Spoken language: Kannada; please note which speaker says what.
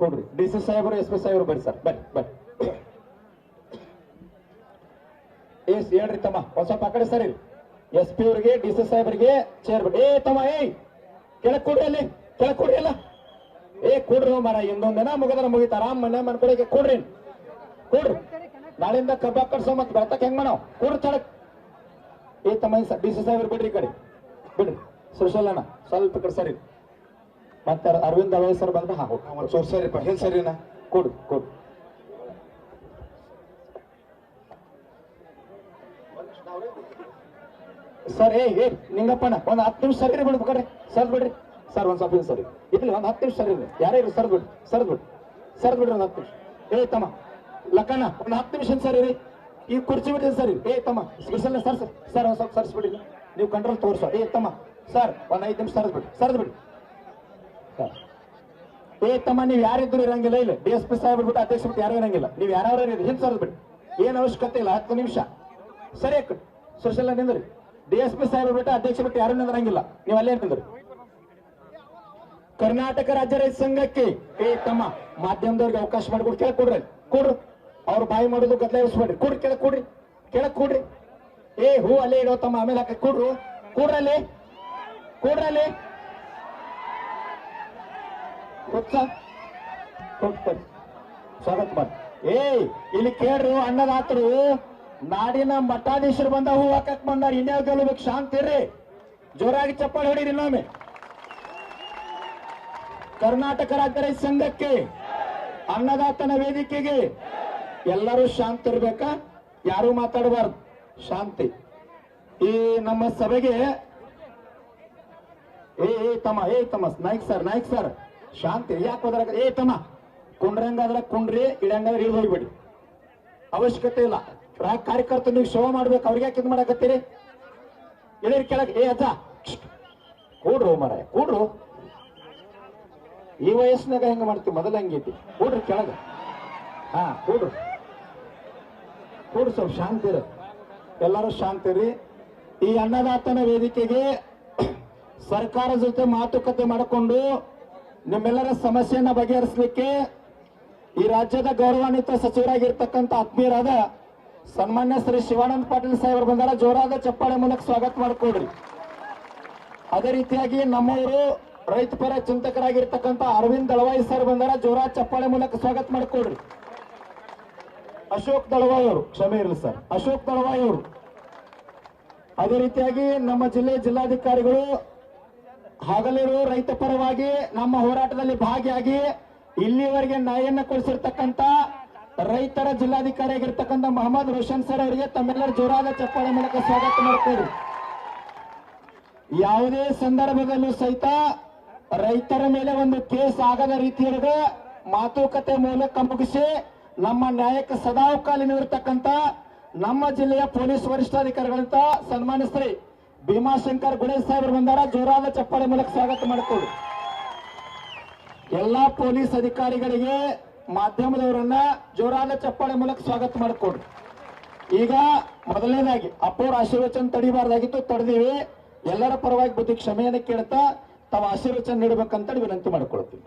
Speaker 1: ಕೊಡ್ರಿ. ಡಿ ಸಿ ಸಾಹೇಬರು, ಎಸ್ ಪಿ ಸಾಹೇಬರು ಬರ್ರಿ ಸರ್. ಬರ್ರಿ ಬರ್ರಿ. ಏಸ್, ಹೇಳ್ರಿ ತಮ್ಮ. ಹೊಸ ಸ್ವಲ್ಪ ಆ ಕಡೆ ಸರಿ ಎಸ್ ಪಿ ಅವರಿಗೆ, ಡಿ ಸಿ ಸಾಹೇಬರಿಗೆ ಚೇರ್ ಬಿಡಿ ಏ, ತಮ್ಮ ಏಯ್ ಕೆಳಕ್ ಕೊಡ್ರಿ ಅಲ್ಲಿ. ಕೆಳಕ್ ಕೊಡ್ರಿ ಅಲ್ಲ ಏ, ಕೊಡ್ರಿ ಮರ ಇನ್ನೊಂದ್ ದಿನ ಮುಗಿದ್ರ ಮುಗಿತ. ಆರಾಮ್ ಮನೆ ಮನ್ಕೊಳಕ್ಕೆ ಕೊಡ್ರಿ. ಕೊಡ್ರಿ. ನಾಳಿಂದ ಕಬ್ಬ ಕಟ್ಸೋ ಮತ್ತೆ ಬೆಳ್ತಕ್ ಹೆಂಗ್ ಮಾಡೋ ಕೊಡ್ರಿ ಚಳಕ್ ಏ, ತಮ್ಮ ಡಿ ಸಿ ಸಾಹೇಬ್ರು ಬಿಡ್ರಿ ಕಡೆ. ಬಿಡ್ರಿ. ಸುಶಲಣ್ಣ ಸ್ವಲ್ಪ ಕಡೆ ಸರಿ. ಮತ್ತೆ ಅರವಿಂದ್ ಅವೇ ಸರ್ ಬಂದ್ರೆ ಹಾ ಹೋಗ್.
Speaker 2: ಸರಿಪ್ಪ. ಏನ್ ಸರಿನಾ
Speaker 1: ಕೊಡು ಕೊಡು. ಸರ್ ಏ ಏ ನಿಂಗಪ್ಪಣ್ಣ ಒಂದ್ ಹತ್ತು ನಿಮಿಷ ಸರಿ ಬಿಡ್ಬೇಕ್ರಿ ಸರ್ ಬಿಡ್ರಿ. ಸರ್ ಒಂದ್ ಸ್ವಲ್ಪ ಸರಿ. ಇಲ್ಲಿ ಒಂದ್ ಹತ್ತು ನಿಮಿಷ ಸರಿ ಯಾರೇ ಇರು ಸರ್ ಬಿಡ್ರಿ ಸರ್ ಬಿಡ್ರಿ. ಸರ್ ಬಿಡ್ರಿ ಒಂದ್ ಹತ್ತು ನಿಮಿಷ. ಏ ತಮ್ಮ. ಲಕ್ಕಣ್ಣ ಒಂದ್ ಹತ್ತು ನಿಮಿಷ ಸರಿ ರೀ ಈ ಕುರ್ಚಿ ಬಿಡ್ರಿ ಸರಿ ಏ ತಮ್ಮ. Special sir sir. ಸರ್ ಒಂದ್ ಸ್ವಲ್ಪ ಸರ್ಸ್ಬಿಡಿ ನೀವು ಕಂಟ್ರೋಲ್ ತೋರ್ಸೋ. ಏ ತಮ್ಮ. ಸರ್ ಒಂದ್ ಐದು ನಿಮಿಷ ಸರ್ದ್ ಬಿಡ್ರಿ ಸರ್ದ್ ಬಿಡಿ ಏ, ತಮ್ಮ, ನೀವು ಯಾರಿದ್ರು ಇರಂಗಿಲ್ಲ, ಇಲ್ಲ, ಡಿ ಎಸ್ ಪಿ ಸಾಹೇಬ್ ಬಿಟ್ಟು ಅಧ್ಯಕ್ಷ ಬಿಟ್ಟು ಯಾರು ಇರಂಗಿಲ್ಲ. ನೀವು ಯಾರು ಹಿಂದ್ ಬಿಡಿ. ಏನ್ ಅವಶ್ಯಕತೆ ಇಲ್ಲ, ಹತ್ತು ನಿಮಿಷ. ಸರಿ ಸೋಷಲ್ ನಿಂದ್ರಿ. ಡಿ ಎಸ್ ಪಿ ಸಾಹೇಬ್ ಬಿಟ್ಟು ಅಧ್ಯಕ್ಷ ಬಿಟ್ಟು ಯಾರು ನಿಂದ್ರಂಗಿಲ್ಲ. ನೀವು ಅಲ್ಲೇ ನಿಂದ್ರಿ. ಕರ್ನಾಟಕ ರಾಜ್ಯ ರೈತ ಸಂಘಕ್ಕೆ, ಏ, ತಮ್ಮ, ಮಾಧ್ಯಮದವ್ರಿಗೆ ಅವಕಾಶ ಮಾಡಿಕೊಡಿ ಕೆಳಕ್ ಕೊಡ್ರಿ. ಕೊಡ್ರಿ. ಅವ್ರು ಬಾಯಿ ಮಾಡೋದು ಗದ್ಲಾಯಿಸ್ಬೇಡ್ರಿ ಕೊಡ್ರಿ, ಕೆಳಕ್ ಕೊಡ್ರಿ. ಕೆಳಕ್ ಕೊಡ್ರಿ. ಏ, ಹೂ, ಅಲ್ಲೇ ಇಡೋ ತಮ್ಮ, ಆಮೇಲೆ ಹಾಕಿ, ಕೊಡ್ರು. ಕೊಡ್ರಲ್ಲಿ. ಕೊಡ್ರಲ್ಲಿ. ಸ್ವಾಗತ ಮಾಡಿ. ಏಯ್, ಇಲ್ಲಿ ಕೇಳ್ರು, ಅನ್ನದಾತರು. ನಾಡಿನ ಮಠಾಧೀಶರು ಬಂದ ಹೂ ಹಾಕಕ್ ಬಂದಾರ. ಇನ್ಯಾವ ಗೆಲ್ಲಬೇಕು ಶಾಂತಿ ಇರ್ರಿ. ಜೋರಾಗಿ ಚಪ್ಪಾಳೆ ಹೊಡೀರಿ ಇನ್ನೊಮ್ಮೆ. ಕರ್ನಾಟಕ ರಾಜ್ಯ ಸಂಘಕ್ಕೆ ಅನ್ನದಾತನ ವೇದಿಕೆಗೆ ಎಲ್ಲರೂ ಶಾಂತ ಇರ್ಬೇಕ? ಯಾರು ಮಾತಾಡಬಾರ್ದು. ಶಾಂತಿ. ಈ ನಮ್ಮ ಸಭೆಗೆ ಏ, ತಮ್ಮ ಏ, ತಮ್ಮ, ನಾಯ್ಕ್ ಸರ್ ನಾಯ್ಕ್ ಸರ್. ಶಾಂತಿ ಯಾಕೆ ಹೋದ್ರ ಏ ತಮ್ಮ ಕುಂಡ್ರಂಗಾದ್ರೆ ಕುಂಡ್ರಿ ಇಡಂಗಾದ್ರೆ ಇಳಿದು ಹೋಗ್ಬೇಡಿ ಅವಶ್ಯಕತೆ ಇಲ್ಲ. ಕಾರ್ಯಕರ್ತ ನೀವು ಶೋ ಮಾಡ್ಬೇಕು, ಅವ್ರಿಗೆ ಯಾಕೆ ಇದು ಮಾಡಕತ್ತೀರಿ? ಇಳಿರಿ ಕೆಳಗೆ ಏ ಅಜ್ಜ ಕೂಡ್ರು ಮರ ಕೂಡ್ರು. ಈ ವಯಸ್ಸಿನಾಗ ಹೆಂಗ ಮಾಡ್ತೀವಿ? ಮೊದಲ ಹಂಗೈತಿ ಕೂಡ್ರಿ ಕೆಳಗೆ. ಹಾ, ಕೂಡ್ರು. ಕೂಡ್ರಿ ಸ್ವಲ್ಪ ಶಾಂತಿ ಇರ. ಎಲ್ಲರೂ ಶಾಂತಿ ರೀ ಈ ಅನ್ನದಾತನ ವೇದಿಕೆಗೆ ಸರ್ಕಾರ ಜೊತೆ ಮಾತುಕತೆ ಮಾಡಿಕೊಂಡು ನಿಮ್ಮೆಲ್ಲರ ಸಮಸ್ಯೆಯನ್ನ ಬಗೆಹರಿಸಲಿಕ್ಕೆ ಈ ರಾಜ್ಯದ ಗೌರವಾನ್ವಿತ ಸಚಿವರಾಗಿರ್ತಕ್ಕಂಥ ಆತ್ಮೀಯರಾದ ಸನ್ಮಾನ್ಯ ಶ್ರೀ ಶಿವಾನಂದ ಪಾಟೀಲ್ ಸಾಹೇಬರು ಬಂದಾರ ಜೋರಾದ ಚಪ್ಪಾಳೆ ಮೂಲಕ ಸ್ವಾಗತ ಮಾಡಿಕೊಡ್ರಿ ಅದೇ ರೀತಿಯಾಗಿ ನಮ್ಮವರು ರೈತ ಪರ ಚಿಂತಕರಾಗಿರ್ತಕ್ಕಂಥ ಅರವಿಂದ್ ದಳವಾಯಿ ಸರ್ ಬಂದಾರ ಜೋರಾದ ಚಪ್ಪಾಳೆ ಮೂಲಕ ಸ್ವಾಗತ ಮಾಡಿಕೊಡ್ರಿ ಅಶೋಕ್ ದಳವಾಯಿ ಅವರು, ಕ್ಷಮೆ ಇರಲಿ ಸರ್. ಅಶೋಕ್ ದಳವಾಯಿ ಅವರು. ಅದೇ ರೀತಿಯಾಗಿ ನಮ್ಮ ಜಿಲ್ಲೆ ಜಿಲ್ಲಾಧಿಕಾರಿಗಳು ಹಗಲಿರು ರೈತ ಪರವಾಗಿ ನಮ್ಮ ಹೋರಾಟದಲ್ಲಿ ಭಾಗಿಯಾಗಿ ಇಲ್ಲಿವರೆಗೆ ನ್ಯಾಯವನ್ನು ಕೊಡಿಸಿರ್ತಕ್ಕಂಥ ರೈತರ ಜಿಲ್ಲಾಧಿಕಾರಿಯಾಗಿರ್ತಕ್ಕಂಥ ಮೊಹಮ್ಮದ್ ರೋಷನ್ ಸರ್ ಅವರಿಗೆ ತಮ್ಮೆಲ್ಲರ ಜೋರಾದ ಚಪ್ಪಾಳೆ ಮೂಲಕ ಸ್ವಾಗತ ಮಾಡುತ್ತೇವೆ ಯಾವುದೇ ಸಂದರ್ಭದಲ್ಲೂ ಸಹಿತ ರೈತರ ಮೇಲೆ ಒಂದು ಕೇಸ್ ಆಗದ ರೀತಿಯೊಳಗೆ ಮಾತುಕತೆ ಮೂಲಕ ಮುಗಿಸಿ ನಮ್ಮ ನ್ಯಾಯಕ್ಕೆ ಸದಾಕಾಲಿನಿರ್ತಕ್ಕಂಥ ನಮ್ಮ ಜಿಲ್ಲೆಯ ಪೊಲೀಸ್ ವರಿಷ್ಠಾಧಿಕಾರಿಗಳಂತ ಸನ್ಮಾನ್ಯ ಶ್ರೀ ಭೀಮಾಶಂಕರ್ ಗಣೇಶ್ ಸಾಹೇಬರು ಬಂದಾರ. ಜೋರಾದ ಚಪ್ಪಾಳೆ ಮೂಲಕ ಸ್ವಾಗತ ಮಾಡಿಕೊಳ್ಳಿ ಎಲ್ಲಾ ಪೊಲೀಸ್ ಅಧಿಕಾರಿಗಳಿಗೆ ಮಾಧ್ಯಮದವರನ್ನ ಜೋರಾದ ಚಪ್ಪಾಳೆ ಮೂಲಕ ಸ್ವಾಗತ ಮಾಡಿಕೊಡ್ರಿ. ಈಗ ಮೊದಲನೇದಾಗಿ ಅಪ್ಪವ್ರ ಆಶೀರ್ವಚನ ತಡಿಬಾರ್ದಾಗಿತ್ತು, ತಡೆದಿವಿ. ಎಲ್ಲರ ಪರವಾಗಿ ಬುದ್ಧಿ ಕ್ಷಮೆಯನ್ನು ಕೇಳ್ತಾ ತಾವು ಆಶೀರ್ವಚನ ನೀಡಬೇಕಂತ ವಿನಂತಿ ಮಾಡ್ಕೊಳ್ತೀವಿ